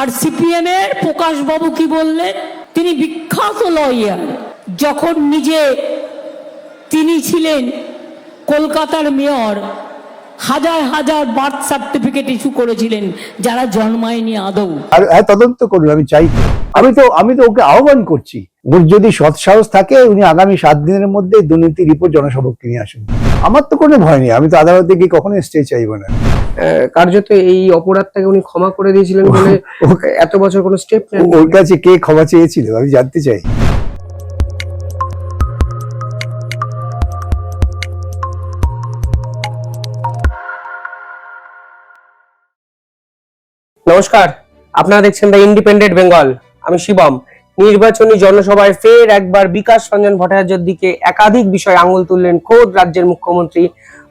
আর CPM এর প্রকাশবাবু কি বললেন? তিনি বিখ্যাত লয়ার যখন নিজে তিনি ছিলেন কলকাতার মেয়র, হাজার হাজার বার্থ সার্টিফিকেট ইস্যু করেছিলেন, যারা জন্মায়নি আদৌ। আর হ্যাঁ তদন্ত করুন, আমি চাই। আমি তো আমি তো ওকে আহ্বান করছি। যদি সৎ সাহস থাকে, উনি আগামী সাত দিনের মধ্যে দুর্নীতি রিপোর্ট জনসভাকে নিয়ে আসুন। আমার তো কোনো ভয় নেই, আমি তো আদালতে গিয়ে কখনো স্টে চাইব না। কার্যত এই অপরাধটাকে উনি ক্ষমা করে দিয়েছিলেন বলে এত বছর কোনো স্টেপ নেন ওর কাছে কে ক্ষমা চেয়েছিল আমি জানতে চাই। নমস্কার আপনারা দেখছেন দ্য ইন্ডিপেন্ডেন্ট বেঙ্গল আমি শিবম। নির্বাচনী জনসভায় ফের একবার বিকাশ রঞ্জন ভট্টাচার্যের দিকে একাধিক বিষয় আঙুল তুললেন খোদ রাজ্যের মুখ্যমন্ত্রী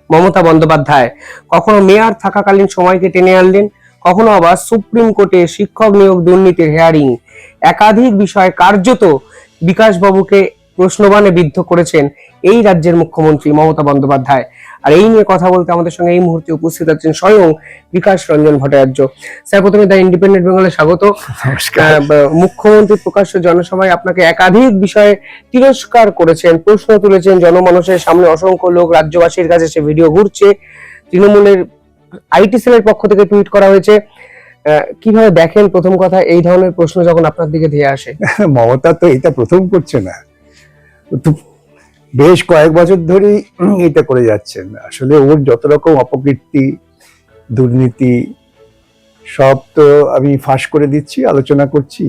মমতা বন্দ্যোপাধ্যায়। কখনো মেয়র থাকাকালীন সময়কে টেনে আনলেন, কখনো আবার সুপ্রিম কোর্টে শিক্ষক নিয়োগ দুর্নীতির হেয়ারিং একাধিক বিষয় কার্যত বিকাশবাবুকে প্রশ্নবানে বিদ্ধ করেছেন এই রাজ্যের মুখ্যমন্ত্রী মমতা বন্দ্যোপাধ্যায়। আর এই নিয়ে কথা বলতে আমাদের সঙ্গে এই মুহূর্তে উপস্থিত আছেন স্বয়ং বিকাশ রঞ্জন ভট্টাচার্য। স্যার প্রথমে দ্য ইন্ডিপেন্ডেন্ট বেঙ্গলে স্বাগত। মুখ্যমন্ত্রী প্রকাশ্য জনসভায় আপনাকে একাধিক বিষয়ে তিরস্কার করেছেন প্রশ্ন তুলেছেন জনমানুষের সামনে অসংখ্য লোক রাজ্যবাসীর কাছে সে ভিডিও ঘুরছে। তৃণমূলের আইটি সেলের পক্ষ থেকে টুইট করা হয়েছে। কীভাবে দেখেন? প্রথম কথা এই ধরনের প্রশ্ন যখন আপনার দিকে ধেয়ে আসে। মমতা তো এটা প্রথম করছে না। বেশ কয়েক বছর ধরেই এটা করে যাচ্ছেন। আসলে ওর যত রকম অপকীর্তি, দুর্নীতি, সব তো আমি ফাঁস করে দিচ্ছি, আলোচনা করছি।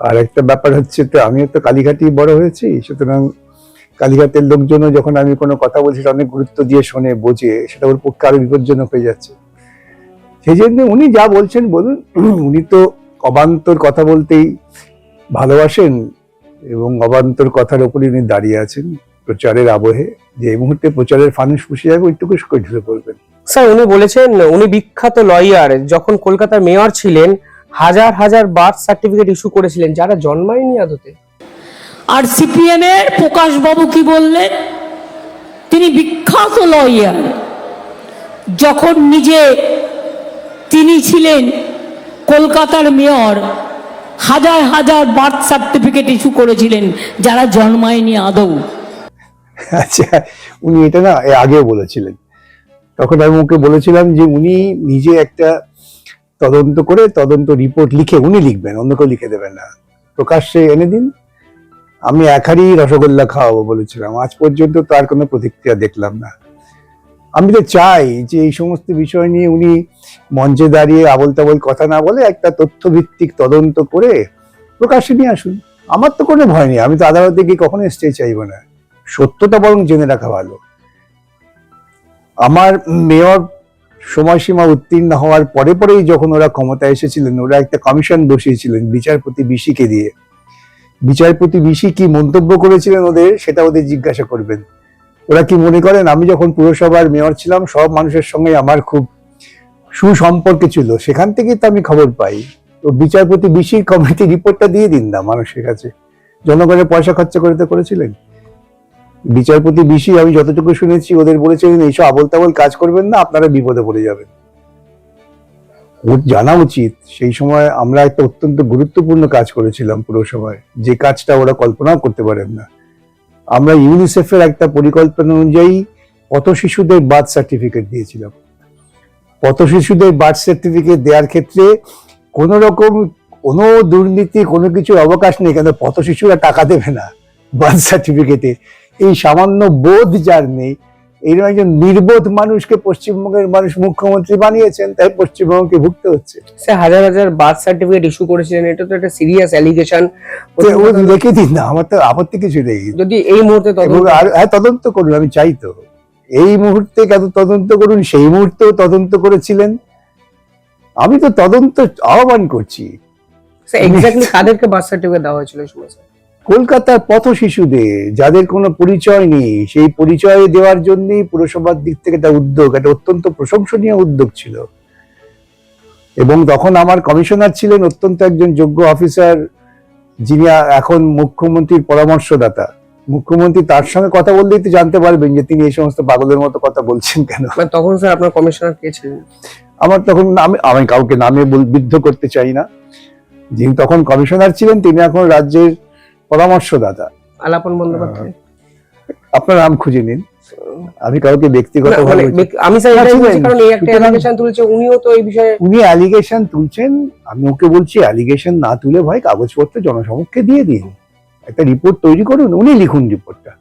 আর একটা ব্যাপার হচ্ছে তো আমিও তো কালীঘাটি বড় হয়েছি, সুতরাং কালীঘাটের লোকজনও যখন আমি কোনো কথা বলছি অনেক গুরুত্ব দিয়ে শোনে, বোঝে, সেটা ওর পক্ষে আরও বিপজ্জনক হয়ে যাচ্ছে। সেই জন্য উনি যা বলছেন, বলুন, উনি তো অবান্তর কথা বলতেই ভালোবাসেন এবং অবান্তর কথার উপরই উনি দাঁড়িয়ে আছেন প্রচারের আবহে যে এই মুহূর্তে প্রচারের ফানুস পুষে যাবে ওইটুকু ঢুকে পড়বেন। স্যার উনি বলেছেন উনি বিখ্যাত লয়ার যখন কলকাতার মেয়র ছিলেন হাজার হাজার বার্থ সার্টিফিকেট ইস্যু করেছিলেন যারা জন্মায়নি আদতে। আর সিপিএম এর প্রকাশবাবু কি বললেন? তিনি বিখ্যাত লয়ার। যখন নিজে তিনি ছিলেন কলকাতার মেয়র হাজার হাজার বার্থ সার্টিফিকেট ইস্যু করেছিলেন, যারা জন্মায়নি আদৌ। আচ্ছা উনি এটা না আগেও বলেছিলেন। তখন আমি ওকে বলেছিলাম যে উনি নিজে একটা তদন্ত করে তদন্ত রিপোর্ট লিখে উনি লিখবেন, অন্য কেউ লিখে দেবেন না। প্রকাশ্যে এনে দিন। আমি একারই রসগোল্লা খাওয়াবো বলেছিলাম। আজ পর্যন্ত তার কোনো প্রতিক্রিয়া দেখলাম না। আমি তো চাই যে এই সমস্ত বিষয় নিয়ে উনি মঞ্চে দাঁড়িয়ে আবল তাবল কথা না বলে একটা তথ্যভিত্তিক তদন্ত করে প্রকাশ্যে নিয়ে আসুন। আমার তো কোনো ভয় নেই, আমি তো আদালতে গিয়ে কখনো স্টে চাইব না। সত্যতা বরং জেনে রাখা ভালো। আমার মেয়র সময়সীমা উত্তীর্ণ হওয়ার পরে পরেই যখন ওরা ক্ষমতায় এসেছিলেন, ওরা একটা কমিশন বসিয়েছিলেন বিচারপতি বিশিকে দিয়ে। বিচারপতি বিশি কি মন্তব্য করেছিলেন ওদের, সেটা ওদের জিজ্ঞাসা করবেন। ওরা কি মনে করেন, আমি যখন পুরসভার মেয়র ছিলাম, সব মানুষের সঙ্গে আমার খুব সুসম্পর্ক ছিল, সেখান থেকেই তো আমি খবর পাই। তো বিচারপতি বিশির কমিটি রিপোর্টটা দিয়ে দিন না মানুষের কাছে। জনগণের পয়সা খরচা করে তো করেছিলেন। বিচারপতি বিশি, আমি যতটুকু শুনেছি, ওদের বলেছিলেন এইসব আবল তাবল কাজ করবেন না, আপনারা বিপদে পড়ে যাবেন। ওর জানা উচিত, সেই সময় আমরা একটা অত্যন্ত গুরুত্বপূর্ণ কাজ করেছিলাম পুরসভায়। যে কাজটা ওরা কল্পনাও করতে পারেন না। আমরা ইউনিসেফের একটা পরিকল্পনা অনুযায়ী কত শিশুদের বার্থ সার্টিফিকেট দিয়েছিলাম। পথ শিশুদের বার্থ সার্টিফিকেট দেওয়ার ক্ষেত্রে কোনো রকম কোনো দুর্নীতি কোনো কিছু অবকাশ নেই কেন পথ শিশুরা টাকা দেবে না বার্থ সার্টিফিকেটে এই সামান্য বোধ যার নেই এইরকম একজন নির্বোধ মানুষকে পশ্চিমবঙ্গের মানুষ মুখ্যমন্ত্রী বানিয়েছেন তাই পশ্চিমবঙ্গকে ভুগতে হচ্ছে। সে হাজার হাজার বার্থ সার্টিফিকেট ইস্যু করেছিলেন এটা তো একটা সিরিয়াস অ্যালিগেশন ও রেখে দিন না আমার তো আপত্তি কিছু নেই। যদি এই মুহূর্তে তদন্ত আর হ্যাঁ তদন্ত করুন আমি চাই তো। এই মুহূর্তে কেন তদন্ত করুন? সেই মুহূর্তেও তদন্ত করেছিলেন। আমি তো তদন্ত আহ্বান করছি। কাদেরকে বার্থ সার্টিফিকেট দেওয়া হয়েছিল এই সময় স্যার? কলকাতার পথ শিশুদের যাদের কোনো পরিচয় নেই সেই পরিচয় দেওয়ার জন্যই পুরসভার দিক থেকে একটা উদ্যোগ একটা অত্যন্ত প্রশংসনীয় উদ্যোগ ছিল। এবং তখন আমার কমিশনার ছিলেন অত্যন্ত একজন যোগ্য অফিসার যিনি এখন মুখ্যমন্ত্রীর পরামর্শদাতা। মুখ্যমন্ত্রী তার সঙ্গে কথা বললেই তো জানতে পারবেন যে তিনি এই সমস্ত পাগলের মতো কথা বলছেন কেন। তখন স্যার আপনার কমিশনার কে ছিলেন? আমার তখন নামে আমি কাউকে নামে বিদ্ধ করতে চাই না। যিনি তখন কমিশনার ছিলেন তিনি এখন রাজ্যের পরামর্শদাতা। আলাপন বন্দ্যোপাধ্যায়? আপনার নাম খুঁজে নিন। আমি কাউকে ব্যক্তিগত মানে বেক- আমি স্যার এটাই বলছি কারণ এই একটা অ্যালিগেশন তুলেছে উনিও তো এই বিষয়ে উনি অ্যালিগেশন তুলছেন আমি ওকে বলছি অ্যালিগেশন না তুলে ভাই কাগজপত্র জনসমক্ষে দিয়ে দিন। একটা রিপোর্ট তৈরি করুন উনি লিখুন রিপোর্টটা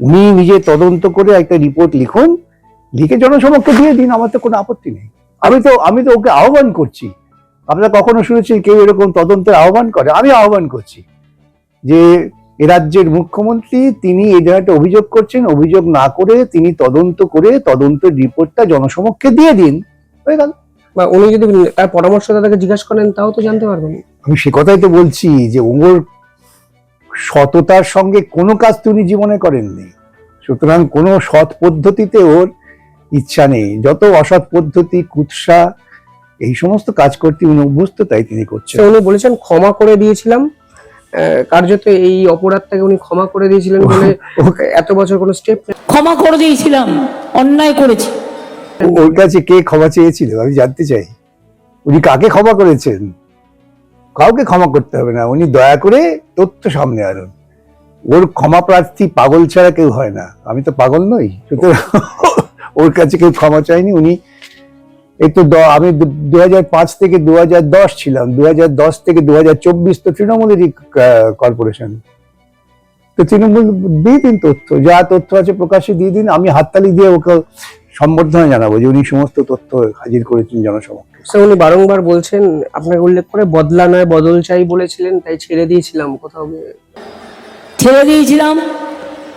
উনি নিজে তদন্ত করে একটা রিপোর্ট লিখুন লিখে জনসমক্ষে দিয়ে দিন আমার তো কোনো আপত্তি নেই। আমি তো আমি তো ওকে আহ্বান করছি। আপনারা কখনো শুনেছেন কেউ এরকম তদন্তের আহ্বান করে? আমি আহ্বান করছি যে এ রাজ্যের মুখ্যমন্ত্রী তিনি এই জায়গাটা অভিযোগ করছেন অভিযোগ না করে তিনি তদন্ত করে তদন্তের রিপোর্টটা জনসমক্ষে দিয়ে দিন। হয়ে গেল। বা উনি যদি তার পরামর্শ পরামর্শদাতাকে জিজ্ঞাসা করেন তাও তো জানতে পারবেন। আমি সে কথাই তো বলছি যে ওর সততার সঙ্গে কোনো কাজ তিনি জীবনে করেননি। সুতরাং কোনো সৎ পদ্ধতিতে ওর ইচ্ছা নেই। যত অসৎ পদ্ধতি কুৎসা এই সমস্ত কাজ করতে উনি অভ্যস্ত তাই তিনি করছেন। উনি বলেছেন ক্ষমা করে দিয়েছিলাম। আহ, কার্যত এই অপরাধটাকে উনি ক্ষমা করে দিয়েছিলেন বলে এত বছর কোনো স্টেপ ক্ষমা করে দিয়েছিলাম অন্যায় করেছি। ওর কাছে কে ক্ষমা চেয়েছিল? আমি জানতে চাই। উনি কাকে ক্ষমা করেছেন? কাউকে ক্ষমা করতে হবে না। উনি দয়া করে তথ্য সামনে আনুন। ওর ক্ষমা প্রার্থী পাগল ছাড়া কেউ হয় না। আমি তো পাগল নই। সুতরাং ওর কাছে কেউ ক্ষমা চায়নি। উনি এই তো আমি দু হাজার পাঁচ থেকে দু হাজার দশ ছিলাম। দু হাজার দশ থেকে দু হাজার চব্বিশ তো তৃণমূলেরই কর্পোরেশন। তো তৃণমূল দিয়ে দিন তথ্য। যা তথ্য আছে প্রকাশ্যে দিয়ে দিন। আমি হাততালি দিয়ে ওকে সম্বর্ধনা জানাব যে উনি সমস্ত তথ্য হাজির করেছেন জনসমক্ষে। সে উনি বারংবার বলছেন আপনাকে উল্লেখ করে বদলা নয় বদল চাই বলেছিলেন তাই ছেড়ে দিয়েছিলাম কোথাও ছেড়ে দিয়েছিলাম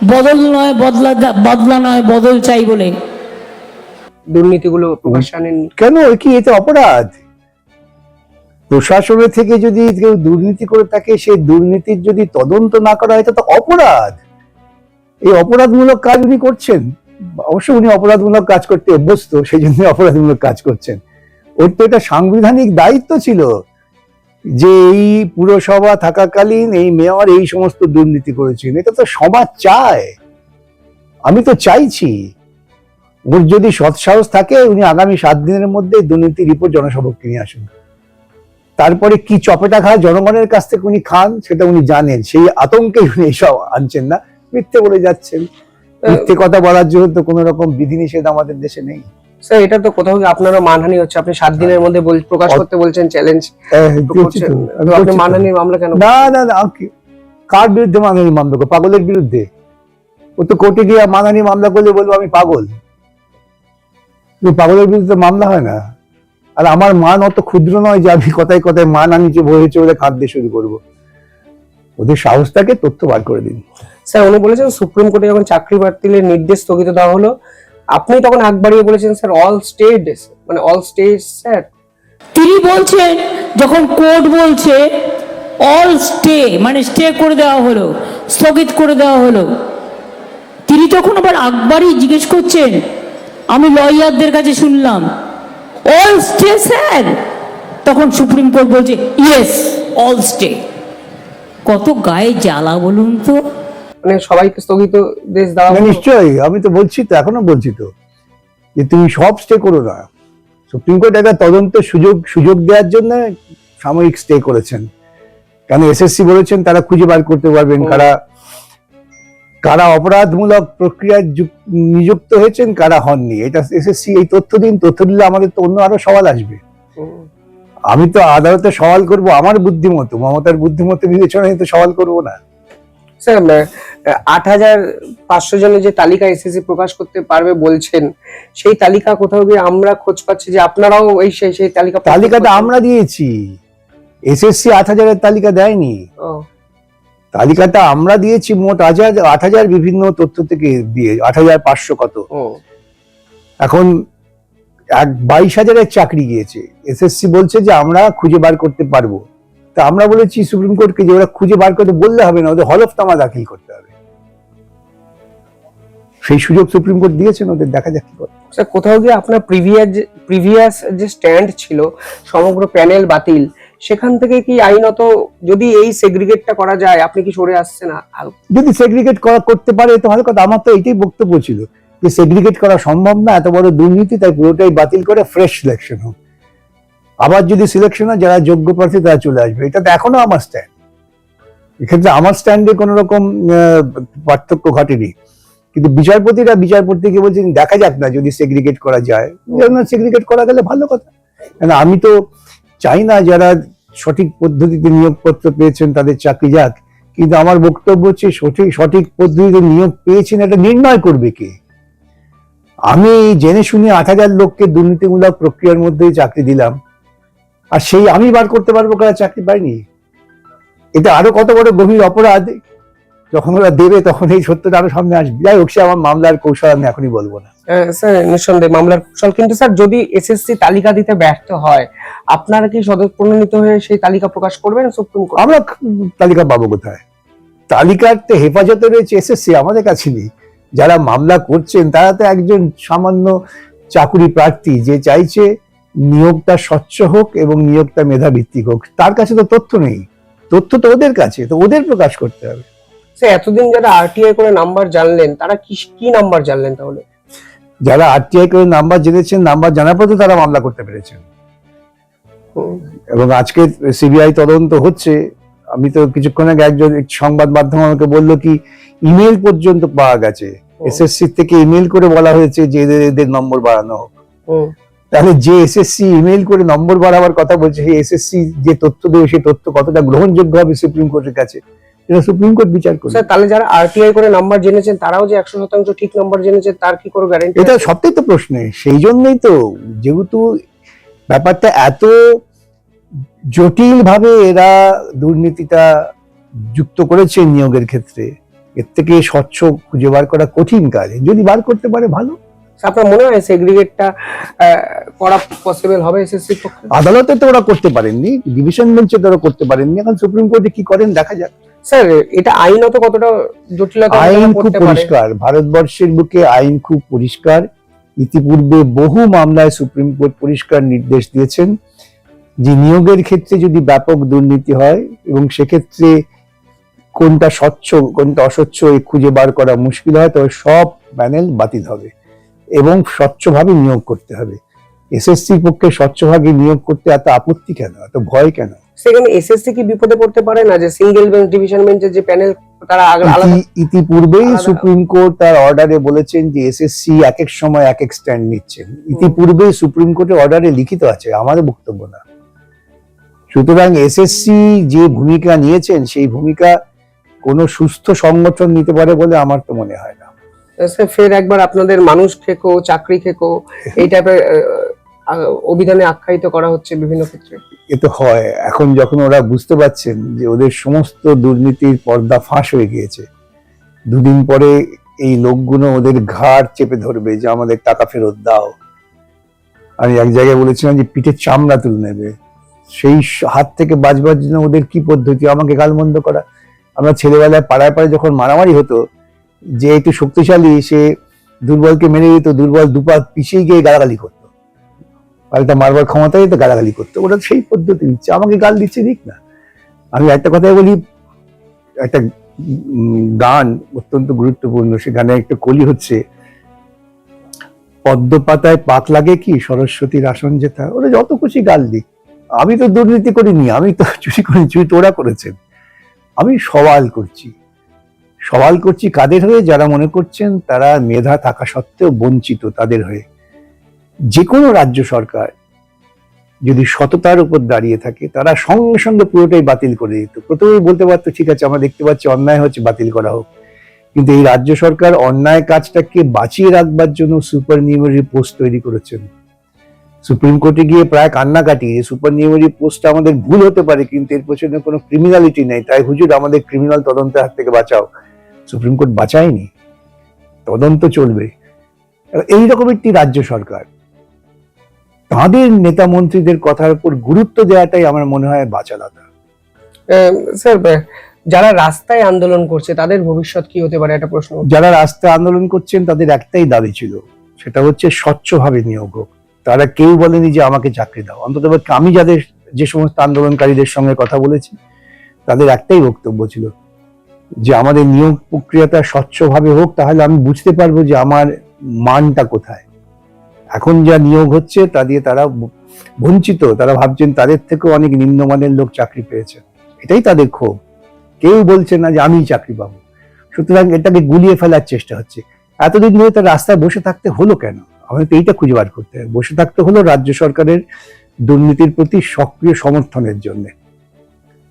বদল নয় বদলা বদলা নয় বদল চাই বলে। দুর্নীতিগুলো আনেননি। কেন? কি এতে অপরাধ? প্রশাসনের থেকে যদি কেউ দুর্নীতি করে থাকে সেই দুর্নীতির যদি তদন্ত না করা হয় তা তো অপরাধ। এই অপরাধমূলক কাজ উনি করছেন। অবশ্য উনি অপরাধমূলক কাজ করতে অভ্যস্ত, সেই জন্য অপরাধমূলক কাজ করছেন। ওর তো এটা সাংবিধানিক দায়িত্ব ছিল যে এই পুরসভা থাকাকালীন এই মেয়র এই সমস্ত দুর্নীতি করেছেন এটা তো সমাজ চায়। আমি তো চাইছি। ওর যদি সৎসাহস থাকে, উনি আগামী সাত দিনের মধ্যে দুর্নীতি রিপোর্ট জনসভাকে নিয়ে আসুন। তারপরে কি চপেটা খায় জনগণের কাছ থেকে উনি খান, সেটা উনি জানেন। সেই আতঙ্কে উনি এইসব আনছেন না। মিথ্যে বলে যাচ্ছেন। মিথ্যে কথা বলার জন্য তো কোনো রকম বিধিনিষেধ আমাদের দেশে নেই। স্যার এটা তো কোথাও আপনারও মানহানি হচ্ছে। আপনি সাত দিনের মধ্যে প্রকাশ করতে বলছেন চ্যালেঞ্জ আপনি মানহানির মামলা কেন না না না কার বিরুদ্ধে মানহানি মামলা করব? পাগলের বিরুদ্ধে? ও তো কোর্টে গিয়ে মানহানি মামলা করলে বলব আমি পাগল। পাগলের বিরুদ্ধে মামলা হয় না। আর আমার মান অত ক্ষুদ্র নয় যে আমি কথায় কথায় মান আমি যে বলেছে বলে কাঁদতে শুরু করব। ওদের সাহস থাকে তথ্য বার করে দিন। স্যার, উনি বলেছেন সুপ্রিম কোর্টে যখন চাকরি বাতিলের নির্দেশ স্থগিত দেওয়া হলো, আপনি তখন আগ বাড়িয়ে বলেছেন, স্যার অল স্টেট মানে অল স্টেট স্যার। তিনি বলছেন, যখন কোর্ট বলছে অল স্টে মানে স্টে করে দেওয়া হলো, স্থগিত করে দেওয়া হলো, তিনি তখন আবার আকবরই জিজ্ঞেস করছেন, আমি লয়ারদের কাছে শুনলাম অল স্টে স্যার? তখন সুপ্রিম কোর্ট বলছে ইয়েস অল স্টে কত গায়ে জ্বালা বলুন তো। মানে সবাইকে স্থগিত দেশ দেওয়া নিশ্চয়ই আমি তো বলছি তো এখনও বলছি তো যে তুমি সব স্টে করো না। সুপ্রিম কোর্ট একটা তদন্ত সুযোগ সুযোগ দেওয়ার জন্য সাময়িক স্টে করেছেন। কেন এসএসসি বলেছেন তারা খুঁজে বার করতে পারবেন কারা কারা অপরাধমূলক প্রক্রিয়ায় নিযুক্ত হয়েছেন কারা হননি। এটা এসএসসি এই তথ্য দিন তথ্য দিলে আমাদের তো অন্য আরও সওয়াল আসবে। আমি তো আদালতে সওয়াল করব আমার বুদ্ধিমতো মমতার বুদ্ধিমতো বিবেচনায় তো সওয়াল করব না। স্যার আট হাজার পাঁচশো জনের যে তালিকা এসএসসি প্রকাশ করতে পারবে বলছেন সেই তালিকা কোথাও গিয়ে আমরা খোঁজ পাচ্ছি যে আপনারাও এই সেই সেই তালিকা তালিকাটা আমরা দিয়েছি। এসএসসি আট হাজারের তালিকা দেয়নি। ও, তালিকাটা আমরা দিয়েছি মোট হাজার আট হাজার বিভিন্ন তথ্য থেকে দিয়ে আট হাজার পাঁচশো কত। এখন এক বাইশ হাজারের চাকরি গিয়েছে। এসএসসি বলছে যে আমরা খুঁজে বার করতে পারব। তা আমরা বলেছি সুপ্রিম কোর্টকে যে ওরা খুঁজে বার করতে বললে হবে না ওদের হলফনামা দাখিল করতে হবে। সেই সুযোগ সুপ্রিম কোর্ট দিয়েছেন ওদের দেখা যাক কি করে। স্যার কোথাও গিয়ে আপনার প্রিভিয়াস প্রিভিয়াস যে স্ট্যান্ড ছিল সমগ্র প্যানেল বাতিল সেখান থেকে কি আইনত যদি এই সেগ্রিগেটটা করা যায় আপনি কি সরে আসছেন? আ- আ- যদি সেগ্রিগেট করা করতে পারে তো ভালো কথা। আমার তো এইটাই বক্তব্য ছিল যে সেগ্রিগেট করা সম্ভব না এত বড় দুর্নীতি তাই পুরোটাই বাতিল করে ফ্রেশ সিলেকশন হোক। আবার যদি সিলেকশন হয়, যারা যোগ্য প্রার্থী, তারা চলে আসবে। এটা তো এখনও আমার স্ট্যান্ড এক্ষেত্রে আমার স্ট্যান্ডে কোনো রকম পার্থক্য ঘটেনি। কিন্তু বিচারপতিরা বিচারপতিকে বলছেন, দেখা যাক না যদি সেগ্রিগেট করা যায়। সেগ্রিগেট করা গেলে ভালো কথা। কেন আমি তো চাই না যারা সঠিক পদ্ধতিতে নিয়োগপত্র পেয়েছেন, তাদের চাকরি যাক। কিন্তু আমার বক্তব্য হচ্ছে, সঠিক সঠিক পদ্ধতিতে নিয়োগ পেয়েছেন, এটা নির্ণয় করবে কে? আমি জেনে শুনে আট হাজার লোককে দুর্নীতিমূলক প্রক্রিয়ার মধ্যে চাকরি দিলাম। আর সেই আমি বার করতে পারব কারা চাকরি পাইনি এটা আরও কত বড় গভীর অপরাধ। যখন ওরা দেবে তখন এই সত্যটা আরও সামনে আসবে। যাই হোক সে আমার মামলার কৌশল আমি এখনই বলব না। স্যার নিঃসন্দেহে মামলার কুশল। কিন্তু স্যার যদি এসএসসি তালিকা দিতে ব্যর্থ হয় আপনারা কি স্বতঃপ্রণোদিত হয়ে সেই তালিকা প্রকাশ করবেন সুপ্রিম কোর্ট? আমরা তালিকা পাবো কোথায়? তালিকার তো হেফাজতে রয়েছে এসএসসি আমাদের কাছে নেই। যারা মামলা করছেন তারা তো একজন সামান্য চাকুরি প্রার্থী যে চাইছে নিয়োগটা স্বচ্ছ হোক এবং নিয়োগটা মেধাভিত্তিক হোক তার কাছে তো তথ্য নেই। তথ্য তো ওদের কাছে তো ওদের প্রকাশ করতে হবে। স্যার এতদিন যারা আরটিআই করে নাম্বার জানলেন তারা কি কি নাম্বার জানলেন তাহলে? যারা আরটিআই করে নাম্বার জেনেছেন নাম্বার জানার পর তো তারা মামলা করতে পেরেছেন। এবং আজকে সিবিআই তদন্ত হচ্ছে। আমি তো কিছুক্ষণ আগে একজন সংবাদ মাধ্যম আমাকে বলল কি ইমেল পর্যন্ত পাওয়া গেছে। এসএসসি থেকে ইমেল করে বলা হয়েছে যে এদের নম্বর বাড়ানো হোক। তাহলে যে এসএসসি ইমেল করে নম্বর বাড়াবার কথা বলছে সেই এসএসসি যে তথ্য দেবে সেই তথ্য কতটা গ্রহণযোগ্য হবে সুপ্রিম কোর্টের কাছে? এটা সুপ্রিম কোর্ট বিচার করবে। স্যার তাহলে যারা আরটিআই করে নাম্বার জেনেছেন তারাও যে একশো শতাংশ ঠিক নাম্বার জেনেছেন তার কি গ্যারান্টি এটা সবটাই তো প্রশ্নে। সেই জন্যই তো যেহেতু ব্যাপারটা এত জটিল ভাবে এরা দুর্নীতিটা যুক্ত করেছে নিয়োগের ক্ষেত্রে এর থেকে স্বচ্ছ খুঁজে বার করা কঠিন কাজ। যদি বার করতে পারে ভালো। আপনার মনে হয় সেগ্রিগেটটা করা পসিবল হবে এসএসসির পক্ষে? আদালতে তো ওরা করতে পারেননি ডিভিশন বেঞ্চে তো ওরা করতে পারেননি এখন সুপ্রিম কোর্টে কি করেন দেখা যাক। স্যার এটা আইনত কতটা জটিলতা আইন খুব পরিষ্কার ভারতবর্ষের বুকে আইন খুব পরিষ্কার। ইতিপূর্বে বহু মামলায় সুপ্রিম কোর্ট পরিষ্কার নির্দেশ দিয়েছেন যে নিয়োগের ক্ষেত্রে যদি ব্যাপক দুর্নীতি হয় এবং সেক্ষেত্রে কোনটা স্বচ্ছ কোনটা অস্বচ্ছ এই খুঁজে বার করা মুশকিল হয় তবে সব প্যানেল বাতিল হবে। এবং স্বচ্ছভাবে নিয়োগ করতে হবে। এসএসসির পক্ষে স্বচ্ছভাবে নিয়োগ করতে এত আপত্তি কেন? এত ভয় কেন? সেখানে এসএসসি কি বিপদে পড়তে পারে না? যে সিঙ্গেল বেঞ্চ ডিভিশন বেঞ্চের যে প্যানেল তারা ইতিপূর্বেই সুপ্রিম কোর্ট তার অর্ডারে বলেছেন যে এসএসসি এক এক সময় এক এক স্ট্যান্ড নিচ্ছেন। ইতিপূর্বেই সুপ্রিম কোর্টের অর্ডারে লিখিত আছে আমাদের বক্তব্য না। সুতরাং এসএসসি যে ভূমিকা নিয়েছেন সেই ভূমিকা কোনো সুস্থ সংগঠন নিতে পারে বলে আমার তো মনে হয় না। ফের একবার আপনাদের মানুষ খেকো, চাকরি খেকো, এই টাইপের অভিধানে আখ্যায়িত করা হচ্ছে বিভিন্ন ক্ষেত্রে। এ তো হয়। এখন যখন ওরা বুঝতে পারছেন যে ওদের সমস্ত দুর্নীতির পর্দা ফাঁস হয়ে গিয়েছে, দুদিন পরে এই লোকগুলো ওদের ঘাড় চেপে ধরবে যে আমাদের টাকা ফেরত দাও। আমি এক জায়গায় বলেছিলাম যে পিঠের চামড়া তুলে নেবে। সেই হাত থেকে বাঁচবার জন্য ওদের কি পদ্ধতি? আমাকে গালমন্দ করা। আমরা ছেলেবেলায় পাড়ায় পাড়ায় যখন মারামারি হতো যে একটু শক্তিশালী, সে দুর্বলকে মেনে দিত দুর্বল দুপা পিছিয়ে গিয়ে গালাগালি করতো। পাল্টা মারবার ক্ষমতাই তো গালাগালি করতো। ওটা সেই পদ্ধতি দিচ্ছে আমাকে গাল দিচ্ছে দিক না। আমি একটা কথাই বলি, একটা গান অত্যন্ত গুরুত্বপূর্ণ সে গানে একটা কলি হচ্ছে পদ্ম পাতায় পাক লাগে কি, সরস্বতীর আসন যেটা ওরা যত খুশি গাল দিক। আমি তো দুর্নীতি করিনি, আমি তো চুরি করি চুরি তোরা করেছেন। আমি সওয়াল করছি। সওয়াল করছি কাদের হয়ে? যারা মনে করছেন তারা মেধা থাকা সত্ত্বেও বঞ্চিত তাদের হয়ে। যে কোনো রাজ্য সরকার যদি সততার উপর দাঁড়িয়ে থাকে, তারা সঙ্গে সঙ্গে পুরোটাই বাতিল করে দিত। প্রথমেই বলতে পারতো, ঠিক আছে, আমরা দেখতে পাচ্ছি অন্যায় হচ্ছে, বাতিল করা হোক। কিন্তু এই রাজ্য সরকার অন্যায় কাজটাকে বাঁচিয়ে রাখবার জন্য সুপার নিউমারি পোস্ট তৈরি করেছেন। সুপ্রিম কোর্টে গিয়ে প্রায় কান্নাকাটি, যে সুপার নিউমারি পোস্ট আমাদের ভুল হতে পারে, কিন্তু এর পেছনে কোনো ক্রিমিনালিটি নেই। তাই হুজুর, আমাদের ক্রিমিনাল তদন্তের হাত থেকে বাঁচাও। সুপ্রিম কোর্ট বাঁচায়নি তদন্ত চলবে। এইরকম একটি রাজ্য সরকার তাদের নেতা মন্ত্রীদের কথার উপর গুরুত্ব দেওয়াটাই আমার মনে হয় বাচালতা। আহ, স্যার যারা রাস্তায় আন্দোলন করছে তাদের ভবিষ্যৎ কি হতে পারে? একটা প্রশ্ন। যারা রাস্তায় আন্দোলন করছেন তাদের একটাই দাবি ছিল সেটা হচ্ছে স্বচ্ছভাবে নিয়োগ হোক। তারা কেউ বলেনি যে আমাকে চাকরি দাও। অন্তত আমি যাদের যে সমস্ত আন্দোলনকারীদের সঙ্গে কথা বলেছি তাদের একটাই বক্তব্য ছিল যে আমাদের নিয়োগ প্রক্রিয়াটা স্বচ্ছভাবে হোক, তাহলে আমি বুঝতে পারব যে আমার মানটা কোথায়। এখন যা নিয়োগ হচ্ছে, তা দিয়ে তারা বঞ্চিত তারা ভাবছেন তাদের থেকেও অনেক নিম্নমানের লোক চাকরি পেয়েছে। এটাই তাদের ক্ষোভ। কেউ বলছে না যে আমি চাকরি পাবো। সুতরাং এটাকে গুলিয়ে ফেলার চেষ্টা হচ্ছে। এতদিন ধরে তার রাস্তায় বসে থাকতে হলো কেন? আমাদের তো এইটা খুঁজে বার করতে হবে বসে থাকতে হলো রাজ্য সরকারের দুর্নীতির প্রতি সক্রিয় সমর্থনের জন্য।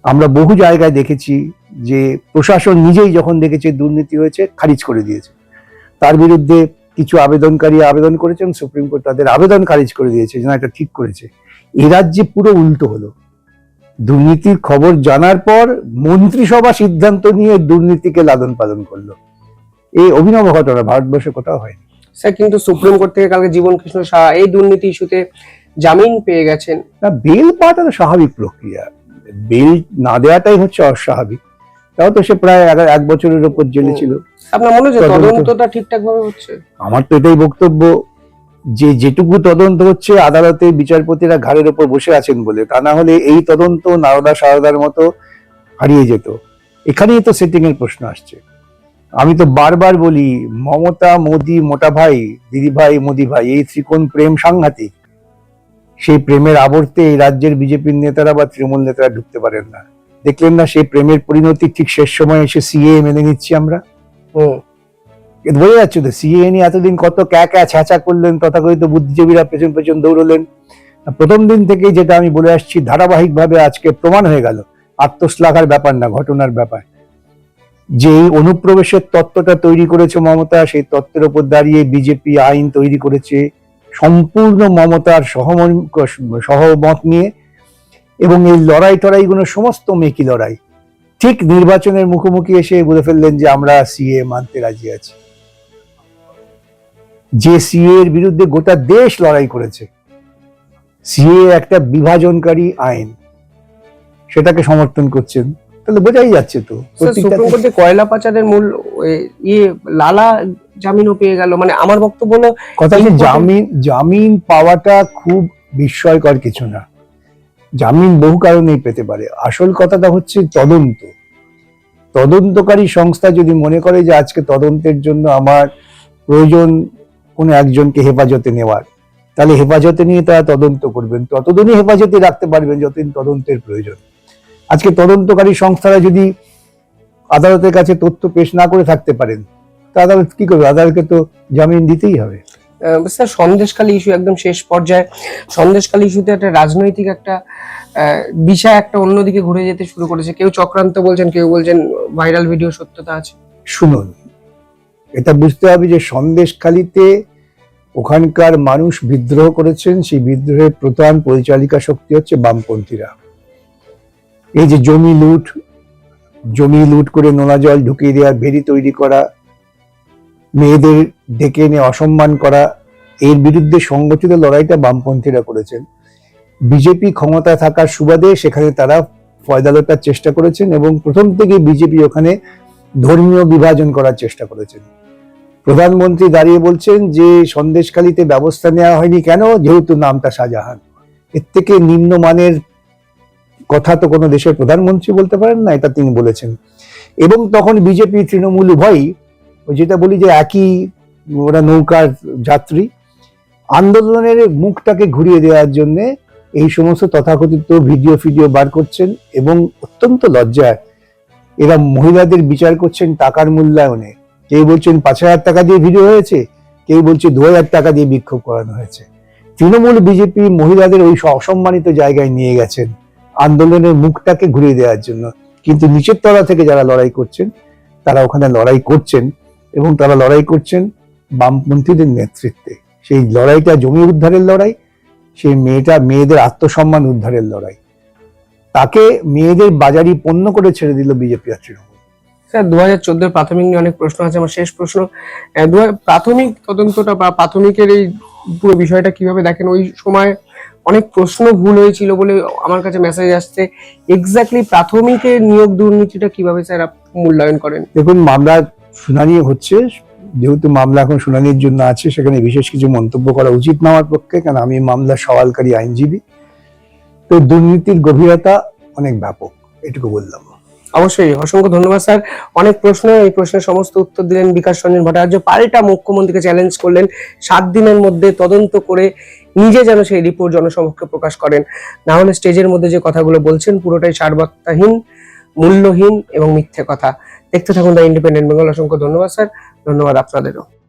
আমরা বহু জায়গায় দেখেছি যে প্রশাসন নিজেই যখন দেখেছে দুর্নীতি হয়েছে খারিজ করে দিয়েছে। তার বিরুদ্ধে কিছু আবেদনকারী আবেদন করেছেন সুপ্রিম কোর্ট তাদের আবেদন খারিজ করে দিয়েছে যে না এটা ঠিক করেছে। এ রাজ্যে পুরো উল্টো হলো। দুর্নীতির খবর জানার পর মন্ত্রিসভা সিদ্ধান্ত নিয়ে দুর্নীতিকে লালন পালন করল। এই অভিনব ঘটনা ভারতবর্ষে কোথাও হয়নি। স্যার কিন্তু সুপ্রিম কোর্ট থেকে কালকে জীবন কৃষ্ণ সাহা এই দুর্নীতি ইস্যুতে জামিন পেয়ে গেছেন। না বেল পাওয়াটা তো স্বাভাবিক প্রক্রিয়া। বেল না দেওয়াটাই হচ্ছে অস্বাভাবিক। তাও তো সে প্রায় এক- বছরের উপর জেলে ছিল। আপনার মনে হচ্ছে তদন্তটা ঠিকঠাক ভাবে হচ্ছে? আমার তো এটাই বক্তব্য যে যেটুকু তদন্ত হচ্ছে আদালতে বিচারপতিরা ঘাড়ের ওপর বসে আছেন বলে। তা না হলে এই তদন্ত নারদা সারদার মতো হারিয়ে যেত। এখানেই তো সেটিং এর প্রশ্ন আসছে। আমি তো বারবার বলি মমতা মোদি মোটা ভাই দিদি ভাই মোদি ভাই এই ত্রিকোণ প্রেম সাংঘাতিক। সেই প্রেমের আবর্তে এই রাজ্যের বিজেপির নেতারা বা তৃণমূল নেতারা ঢুকতে পারেন না। দেখলেন না সেই প্রেমের পরিণতি ঠিক শেষ সময় এসে সিএ মেনে নিচ্ছি আমরা? এ বোঝা যাচ্ছে তো সিএ নিয়ে এতদিন কত ক্যা ক্যা ছ্যাঁচা করলেন তথাকথিত বুদ্ধিজীবীরা পেছন পেছন দৌড়লেন। প্রথম দিন থেকে যেটা আমি বলে আসছি ধারাবাহিকভাবে আজকে প্রমাণ হয়ে গেল। আত্মশ্লাঘার ব্যাপার না ঘটনার ব্যাপার। যে এই অনুপ্রবেশের তত্ত্বটা তৈরি করেছে মমতা সেই তত্ত্বের উপর দাঁড়িয়ে বিজেপি আইন তৈরি করেছে। সম্পূর্ণ মমতার সহমত সহমত নিয়ে এবং এই লড়াই টড়াইগুলো সমস্ত মেকি লড়াই। ঠিক নির্বাচনের মুখোমুখি এসে বলে ফেললেন যে আমরা সিএ মানতে রাজি আছি। যে সিএ এর বিরুদ্ধে গোটা দেশ লড়াই করেছে, সিএ একটা বিভাজনকারী আইন, সেটাকে সমর্থন করছেন তাহলে বোঝাই যাচ্ছে তো। সুপ্রিম কোর্টে কয়লা পাচারের মূল ইয়ে লালা জামিনও পেয়ে গেল। মানে আমার বক্তব্য হলো কথা জামিন জামিন পাওয়াটা খুব বিস্ময়কর কিছু না। জামিন বহু কারণেই পেতে পারে। আসল কথাটা হচ্ছে তদন্ত। তদন্তকারী সংস্থা যদি মনে করে যে আজকে তদন্তের জন্য আমার প্রয়োজন কোনো একজনকে হেফাজতে নেওয়ার তাহলে হেফাজতে নিয়ে তারা তদন্ত করবেন। ততদিনই হেফাজতে রাখতে পারবেন যতদিন তদন্তের প্রয়োজন। আজকে তদন্তকারী সংস্থারা যদি আদালতের কাছে তথ্য পেশ না করে থাকতে পারেন তা আদালত কি করবে? আদালতকে তো জামিন দিতেই হবে। স্যার সন্দেশখালী ইস্যু একদম শেষ পর্যায়ে। সন্দেশখালী ইস্যুতে একটা রাজনৈতিক একটা দিশা একটা অন্যদিকে ঘুরে যেতে শুরু করেছে। কেউ চক্রান্ত বলছেন কেউ বলছেন ভাইরাল ভিডিও সত্যতা আছে। শুনুন এটা বুঝতে হবে যে সন্দেশখালিতে ওখানকার মানুষ বিদ্রোহ করেছেন সেই বিদ্রোহের প্রধান পরিচালিকা শক্তি হচ্ছে বামপন্থীরা। এই যে জমি লুট জমি লুট করে নোনা জল ঢুকিয়ে দেওয়া ভেরি তৈরি করা, মেয়েদের ডেকে এনে অসম্মান করা, এর বিরুদ্ধে সংগঠিত লড়াইটা বামপন্থীরা করেছেন। বিজেপি ক্ষমতা থাকার সুবাদে সেখানে তারা ফয়দা ফয়দালতার চেষ্টা করেছেন এবং প্রথম থেকে বিজেপি ওখানে ধর্মীয় বিভাজন করার চেষ্টা করেছেন। প্রধানমন্ত্রী দাঁড়িয়ে বলছেন যে, সন্দেশখালিতে ব্যবস্থা নেওয়া হয়নি কেন? যেহেতু নামটা শাহজাহান। এর থেকে নিম্নমানের কথা তো কোনো দেশের প্রধানমন্ত্রী বলতে পারেন না, এটা তিনি বলেছেন। এবং তখন বিজেপি, তৃণমূল উভয়ই ওই যেটা বলি যে একই ওরা নৌকার যাত্রী, আন্দোলনের মুখটাকে ঘুরিয়ে দেওয়ার জন্য এই সমস্ত তথাকথিত ভিডিও ফিডিও বার করছেন এবং অত্যন্ত লজ্জায় এরা মহিলাদের বিচার করছেন টাকার মূল্যায়নে। কেউ বলছেন পাঁচ হাজার টাকা দিয়ে ভিডিও হয়েছে, কেউ বলছে দু হাজার টাকা দিয়ে বিক্ষোভ করানো হয়েছে। তৃণমূল বিজেপি মহিলাদের ওই অসম্মানিত জায়গায় নিয়ে গেছেন। আন্দোলনের মুখটাকে ঘুরিয়ে দেওয়ার জন্য। কিন্তু নিচের তলা থেকে যারা লড়াই করছেন, তারা ওখানে লড়াই করছেন এবং তারা লড়াই করছেন বামপন্থীদের নেতৃত্বে। সেই লড়াইটা জমি উদ্ধারের লড়াই, সেই মেয়েটা, মেয়েদের আত্মসম্মান উদ্ধারের লড়াই। তাকে মেয়েদের বাজারি পণ্য করে ছেড়ে দিল বিজেপি আর তৃণমূল। স্যার দু হাজার চোদ্দের প্রাথমিক নিয়ে অনেক প্রশ্ন আছে, আমার শেষ প্রশ্ন। প্রাথমিক তদন্তটা বা প্রাথমিকের এই পুরো বিষয়টা কীভাবে দেখেন? ওই সময় অনেক প্রশ্ন ভুল হয়েছিল বলে আমার কাছে মেসেজ আসছে। এক্স্যাক্টলি প্রাথমিকের নিয়োগ দুর্নীতিটা কীভাবে স্যার মূল্যায়ন করেন? দেখুন মামলা শুনানি হচ্ছে। যেহেতু মামলা এখন শুনানির জন্য আছে সেখানে বিশেষ কিছু মন্তব্য করা উচিত না আমার পক্ষে কারণ আমি মামলা সওয়ালকারী আইনজীবী। তো দুর্নীতির গভীরতা অনেক ব্যাপক এটুকু বললাম। অবশ্যই অসংখ্য ধন্যবাদ স্যার অনেক প্রশ্ন এই প্রশ্নের সমস্ত উত্তর দিলেন বিকাশ রঞ্জন ভট্টাচার্য। পাল্টা মুখ্যমন্ত্রীকে চ্যালেঞ্জ করলেন। সাত দিনের মধ্যে তদন্ত করে নিজে যেন সেই রিপোর্ট জনসমক্ষে প্রকাশ করেন। না হলে স্টেজের মধ্যে যে কথাগুলো বলছেন, পুরোটাই সারবার্তাহীন মূল্যহীন এবং মিথ্যে কথা। দেখতে থাকুন দ্য ইন্ডিপেন্ডেন্ট বেঙ্গল। অসংখ্য ধন্যবাদ, স্যার। ধন্যবাদ আপনাদেরও।